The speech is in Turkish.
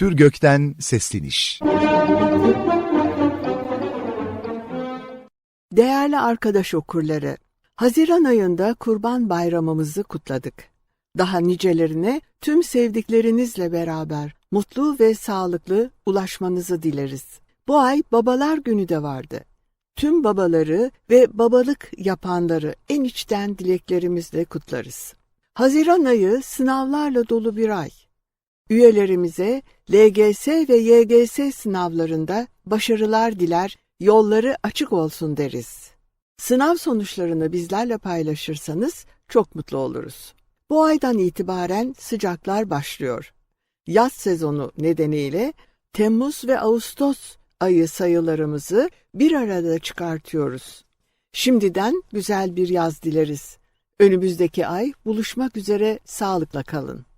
Tür Gökten Sesleniş Değerli arkadaş okurları, Haziran ayında Kurban Bayramımızı kutladık. Daha nicelerine tüm sevdiklerinizle beraber mutlu ve sağlıklı ulaşmanızı dileriz. Bu ay Babalar Günü de vardı. Tüm babaları ve babalık yapanları en içten dileklerimizle kutlarız. Haziran ayı sınavlarla dolu bir ay. Üyelerimize LGS ve YGS sınavlarında başarılar diler, yolları açık olsun deriz. Sınav sonuçlarını bizlerle paylaşırsanız çok mutlu oluruz. Bu aydan itibaren sıcaklar başlıyor. Yaz sezonu nedeniyle Temmuz ve Ağustos ayı sayılarımızı bir arada çıkartıyoruz. Şimdiden güzel bir yaz dileriz. Önümüzdeki ay buluşmak üzere sağlıkla kalın.